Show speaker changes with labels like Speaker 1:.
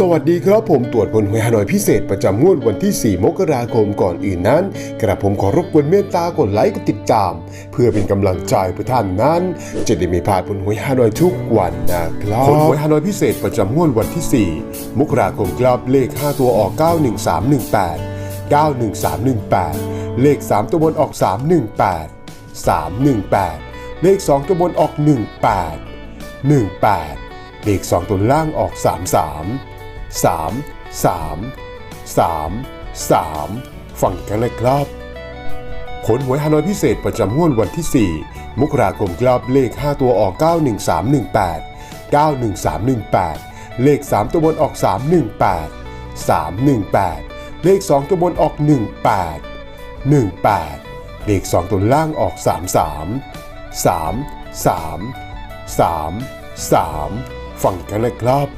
Speaker 1: สวัสดีครับผมตรวจผลหวยฮานอยพิเศษประจำงวดวันที่ 4 มกราคมก่อนอื่นนั้น กระผมขอรบกวนเมตตากดไลค์กดติดตาม เพื่อเป็นกำลังใจเพื่อท่านนั้น จะได้ไม่พลาดผลหวยฮานอยทุกวันนะครับผลหวยฮานอยพิเศษประจำงวดวันที่ 4 มกราคมครับเลข 5 ตัวออก 91318 91318 เลข 3 ตัวบนออก 318 318 เลข 2 ตัวบนออก 18 18เลข2ตัวล่างออก 33 3 3 3 3 ฟังกันเลยครับ ผลหวยฮานอยพิเศษประจำงวดวันที่ 4 มกราคมครับเลข 5 ตัวออก 91318 91318 เลข 3 ตัวบนออก 318 318 เลข 2 ตัวบนออก 18 18 เลข 2 ตัวล่างออก 33 3 3 3 3 ฟังกันเลยครับ